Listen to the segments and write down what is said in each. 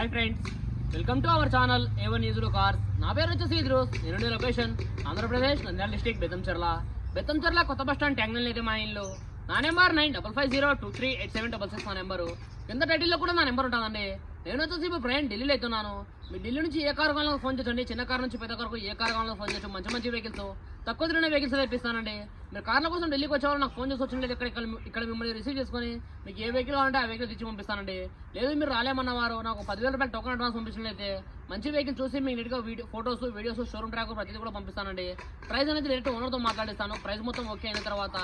Hi friends welcome to our channel A one ఈజులో cars నా పేరు వచ్చేసి ఇద్రోస్ నేను లొకేషన్ ఆంధ్రప్రదేశ్ నంద్యాల డిస్టిక్ బెత్తంచెర్ల బెత్తంచెర్ల కొత్త బస్ స్టాండ్ ట్యాంగ్నల్ అయితే మా ఇల్లు. నా number nine double five zero two three eight seven double six నా నెంబరు. కింద టైటిల్లో కూడా నా నెంబర్ ఉంటుందండి. నేను వచ్చేసి ఇప్పుడు ప్రయాణం ఢిల్లీలో అవుతున్నాను? మీ ఢిల్లీ నుంచి ఏ కారు కాలంలో ఫోన్ చేయండి. చిన్న కార్ నుంచి పెద్ద కారుకు ఏ కారు కాలంలో ఫోన్ చేసి మంచి మంచి వెహికల్స్. తక్కువ తిరిగిన వెహికల్స్ తెప్పిస్తానండి మీరు కార్ల కోసం ఢిల్లీకి వచ్చేవాళ్ళు నాకు ఫోన్ చేసి వచ్చిన ఇక్కడ ఇక్కడ ఇక్కడ మిమ్మల్ని రిసీవ్ చేసుకొని మీకు ఏ వెహికల్ కావాలంటే ఆ వెహికల్ తెచ్చి పంపిస్తానండి. లేదు మీరు రాలేమన్నవారు. నాకు పదివేల రూపాయలు టోకన్ అడ్వాన్స్ పంపించినట్లయితే మంచి వెహికల్ చూసి మీకు నీట్గా video photos videos showroom track ప్రతిదీ కూడా పంపిస్తానండి. ప్రైస్ అనేది డైరెక్ట్ ఓనర్తో మాట్లాడిస్తాను. ప్రైస్ మొత్తం ఓకే అయిన తర్వాత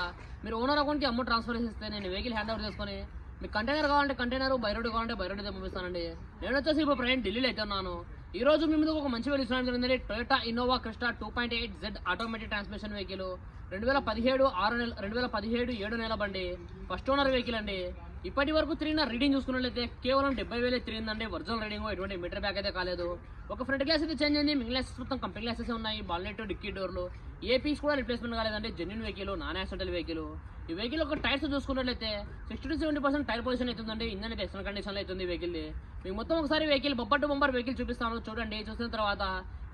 మీరు ఓనర్ అకౌంట్కి అమౌంట్ ట్రాన్స్ఫర్ చేస్తే నేను వెహికల్ హ్యాండ్ ఓవర్ చేసుకొని మీకు కంటైనర్ కావాలంటే కంటైనర్ బైరోడ్ కావాలంటే బైరోడ్ అయితే పంపిస్తానండి. నేను వచ్చేసి ఇప్పుడు ప్రయాణం ఢిల్లీలో అయితే ఉన్నాను. ఈ రోజు మీ ముందు ఒక మంచి వెహికల్ జరిగింది Toyota Innova Crysta two point eight Z automatic transmission vehicle రెండు వేల పదిహేడు ఆరు నెల రెండు వేల పదిహేడు ఏడు నెల బండి. ఫస్ట్ ఓనర్ వెహికల్ అండి. ఇప్పటి వరకు తిరిగిన రీడింగ్ చూసుకున్నట్లయితే కేవలం డెబ్బై వేలే తిరిగిందండి. ఒరిజినల్ రీడింగ్ ఎటువంటి మీటర్ బ్యాక్ అయితే కాలేదు. ఒక ఫ్రంట్ గ్లాస్ అయితే చేంజ్ అయింది. మిగిలిన గ్లాసెస్ మొత్తం కంపెనీ గ్లాసెస్ ఉన్నాయి. బాల్నెట్ డిక్కీ డోర్లు ఏ పీస్ కూడా రిప్లేస్మెంట్ కాలేదండి. Genuine vehicle non accidental vehicle ఈ వెహికల్ ఒక టైర్స్ చూసుకున్నట్లయితే sixty to seventy percent tyre position అవుతుందండి ఇంజన్ అయితే ఎక్సలెంట్ కండిషన్లో అవుతుంది ఈ వెహికల్ మీకు మొత్తం ఒకసారి vehicle bumper to bumper vehicle చూపిస్తాను చూడండి చూసిన తర్వాత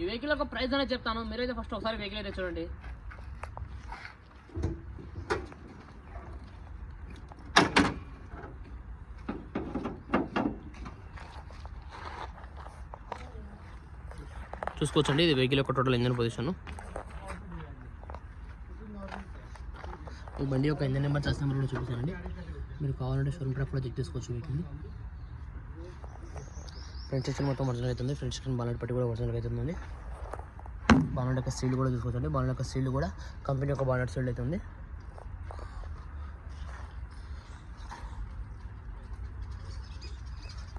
ఈ వెహికల్ ఒక ప్రైస్ అనేది చెప్తాను. మీరైతే ఫస్ట్ ఒకసారి వెహికల్ అయితే చూడండి. చూసుకోవచ్చండి ఇది వెహికల్ యొక్క టోటల్ ఇంజన్ పొజిషన్ ఈ బండి యొక్క ఇంజన్ నెంబర్ చేసిన నెంబర్ కూడా చూపిస్తానండి. మీరు కావాలంటే షోరూమ్ ట్రాక్ కూడా చెక్ చేసుకోవచ్చు వీటిని. ఫ్రంట్ సెక్షన్ మొత్తం ఒరిజినల్ అవుతుంది ఫ్రంట్ సెక్షన్ బాలెట్ పట్టి కూడా ఒరిజినల్ అవుతుందండి బాలెట్ యొక్క సీల్ కూడా చూసుకోవచ్చండి. బాలెట్ యొక్క సీల్ కూడా కంపెనీ యొక్క బాలెట్ సీల్ అవుతుంది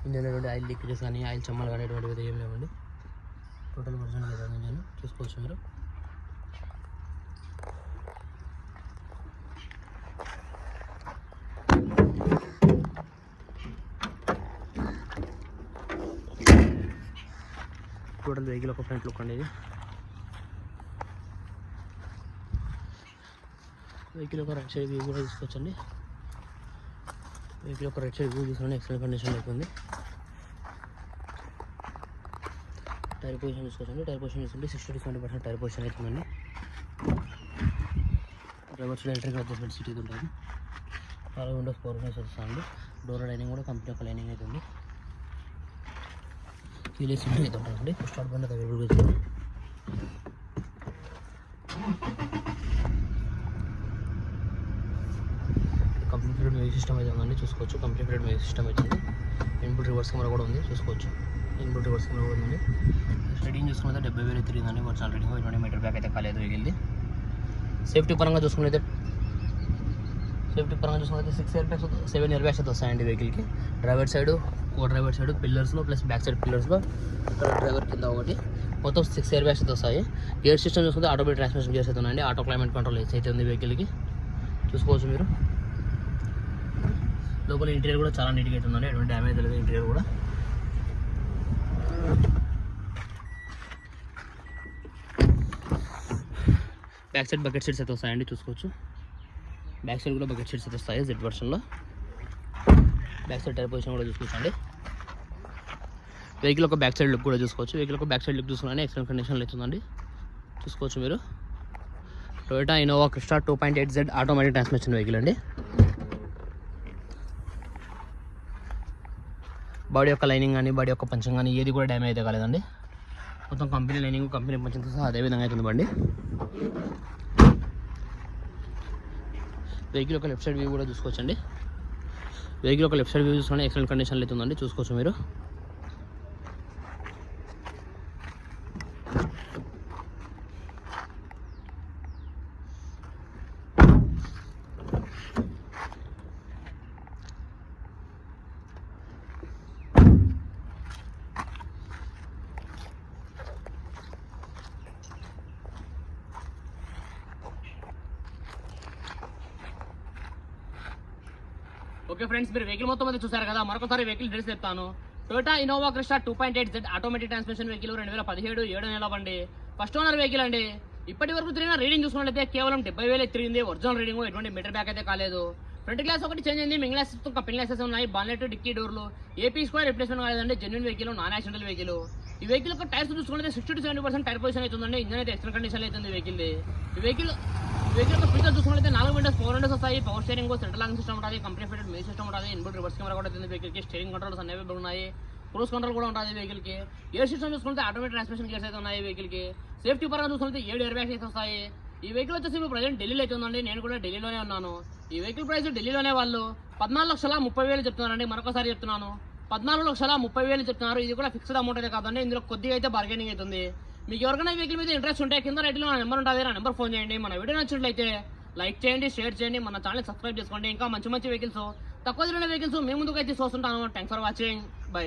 ఇంజన్ ఆయిల్ లీకేజెస్ కానీ ఆయిల్ చెమ్మలు కానీ ఎటువంటివి ఏం లేవండి. టోటల్ ఒరిజినల్ అవుతుంది నేను చూసుకోవచ్చు మీరు. చూడండి వెహికల్ ఒక ఫ్రంట్ లుక్ అండి ఇది. వెహికల్ ఒక రైట్ సైడ్ వ్యూ కూడా తీసుకోవచ్చండి. వెహికల్ ఒక రైట్ సైడ్ వ్యూ తీసుకుంటే ఎక్సలెంట్ కండిషన్ అవుతుంది టైర్ పొజిషన్ తీసుకోవచ్చండి. టైర్ పొజిషన్ తీసుకుంటే sixty to seventy percent tyre position అవుతుందండి. Driver side entry adjustment seat ఉంటుంది అలాగే విండోస్ పవర్ విండోస్ వస్తుంది డోర్ లైనింగ్ కూడా కంపెనీ ఒక లైనింగ్ అవుతుంది కీలేసి అయితే ఉంటుందండి స్టార్ట్ బండి అవైలబుల్గా అవుతుంది కంప్లీట్ ఫిటెడ్ మ్యూజిక్ సిస్టమ్ అయితే ఉందండి చూసుకోవచ్చు. కంప్లీట్ ఫిటెడ్ మ్యూజిక్ సిస్టమ్ అవుతుంది ఇన్పుట్ రివర్స్ కెమెరా కూడా ఉంది చూసుకోవచ్చు. ఇన్పుట్ రివర్స్ కెమెరా కూడా ఉంది. రీడింగ్ చూసుకుంటే డెబ్బై వేలు తిరిగిందండి. Virtual reading twenty meter back అయితే కాలేదు వెళ్ళింది సేఫ్టీ పరంగా చూసుకున్నైతే సేఫ్టీ పరంగా చూసుకుంటే six air bags seven air bags అయితే వస్తాయండి వెహికల్కి driver side co driver side పిల్లర్స్లో plus back side పిల్లర్స్లో ఇక్కడ డ్రైవర్ కింద ఒకటి. మొత్తం సిక్స్ ఇయర్ బ్యాగ్స్ అయితే వస్తాయి. గేర్ సిస్టమ్ చూసుకుంటే ఆటోమేటిక్ ట్రాన్స్మిషన్ గేర్స్ అయితే ఉన్నాయండి. ఆటో క్లైమేట్ కంట్రోల్ అయితే ఉంది వెహికల్కి చూసుకోవచ్చు మీరు. లోపల ఇంటీరియర్ కూడా చాలా నీట్గా అయితే ఉందండి. ఎటువంటి డ్యామేజ్ లేదు ఇంటీరియర్ కూడా. బ్యాక్ సైడ్ బకెట్ సీట్స్ అయితే వస్తాయండి. చూసుకోవచ్చు. బ్యాక్ సైడ్ కూడా బకెట్ షీట్స్ అయితే వస్తాయి జెడ్ వర్షన్లో బ్యాక్ సైడ్ టైర్ పొజిషన్ కూడా చూసుకోవచ్చండి. వెహికల్ ఒక బ్యాక్ సైడ్ లుక్ కూడా చూసుకోవచ్చు. వెహికల్ ఒక బ్యాక్ సైడ్ లుక్ చూసుకుని ఎక్సలెంట్ కండిషన్లో అవుతుందండి. చూసుకోవచ్చు మీరు. Toyota Innova Crysta two point eight Z automatic transmission vehicle అండి. బాడీ యొక్క లైనింగ్ కానీ బాడీ యొక్క పంచం కానీ ఏది కూడా డ్యామేజ్ అయితే కాలేదండి. మొత్తం కంపెనీ లైనింగ్ కంపెనీ పంచంతో సహా అదే విధంగా అవుతుంది బండి. వెహికల్ యొక్క లెఫ్ట్ సైడ్ వ్యూ కూడా చూసుకోవచ్చండి. వెహికల్ యొక్క లెఫ్ట్ సైడ్ వ్యూ చూసుకుంటే ఎక్సలెంట్ కండిషన్లో అవుతుందండి చూసుకోవచ్చు మీరు. ఓకే ఫ్రెండ్స్ మీరు వెహికల్ మొత్తం అయితే చూసారు కదా. మరొకసారి వెహికల్ డీటెయిల్స్ చెప్తాను. Toyota Innova Crysta two point eight Z automatic transmission vehicle రెండు వేల పదిహేడు ఏడు నెల బండి. ఫస్ట్ ఓనర్ వెహికల్ అండి. ఇప్పటి వరకు తిరిగిన రీడింగ్ చూసుకున్నట్లయితే కేవలం డెబ్బై వేలు తిరిగింది. ఒరిజినల్ రీడింగ్ ఎటువంటి మీటర్ బ్యాక్ అయితే కాలేదు. ఫ్రంట్ గ్లాస్ ఒకటి చేంజ్ అయింది. మిగిలిన గ్లాసెస్ కంపెనీ గ్లాసెస్ ఉన్నాయి. బాన్లెట్ డిక్కీ డోర్లు ఏపీ కూడా రిప్లేస్మెంట్ కాలేదండి. Genuine vehicle non accidental vehicle ఈ వెహికల్ యొక్క టైర్స్ చూసుకుంటే sixty to seventy percent tyre position అవుతుందండి. ఇంజన్ అయితే ఎక్స్ట్రా కండిషన్ అవుతుంది వెహికల్ ఈ వెహికల్ వెహికల్ యొక్క ఫీచర్ చూసుకుంటే నాలుగు విండోస్ ఫోర్ విండోస్ వస్తాయి. Power steering central lock system ఉంటుంది. కంపెనీ ఫిటెడ్ మెయిన్ సిస్టమ్ ఉంటుంది. ఇన్బుల్ రివర్స్ కెమెరా కూడా ఉంటుంది వెహికల్కి స్టీరింగ్ కంట్రోల్స్ అనేవి ఉన్నాయి. క్రూస్ కంట్రోల్ కూడా ఉంటుంది వెహికల్కి ఎయిర్ సిస్టమ్ చూసుకుంటే ఆటోమేటిక్ ట్రాన్స్మిషన్ గేర్స్ అయితే ఉన్నాయి వెహికల్కి సేఫ్టీ పరంగా చూసుకుంటే ఏడు ఎయిర్ బ్యాగ్స్ అయితే వస్తాయి. ఈ వెహికల్ వచ్చేసి ఇప్పుడు ప్రజెంట్ ఢిల్లీలో అయితే ఉందండి. నేను కూడా ఢిల్లీలోనే ఉన్నాను. ఈ వెహికల్ ప్రైస్ ఢిల్లీలోనే వాళ్ళు పద్నాలుగు లక్షల ముప్పై వేలు చెప్తున్నారండి. మరొకసారి చెప్తున్నాను. పద్నాలుగు లక్షల ముప్పై వేలు చెప్తున్నారు. ఇది కూడా ఫిక్స్డ్ అమౌంట్ కాదండి. ఇందులో కొద్దిగా అయితే బార్గెనింగ్ అవుతుంది మీకు ఎవరికైనా వెహికల్ మీద ఇంట్రెస్ట్ ఉంటే కింద రైట్లో నా నెంబర్ ఉంటుంది. నా నెంబర్ ఫోన్ చేయండి. మన వీడియో నచ్చినట్లయితే లైక్ చేయండి షేర్ చేయండి. మన ఛానల్ సబ్స్క్రైబ్ చేసుకోండి. ఇంకా మంచి మంచి వెహికల్స్ తక్కువ తిరిగిన వెహికల్స్ మేము ముందుకు అయితే చూస్తుంటాను. Thanks for watching bye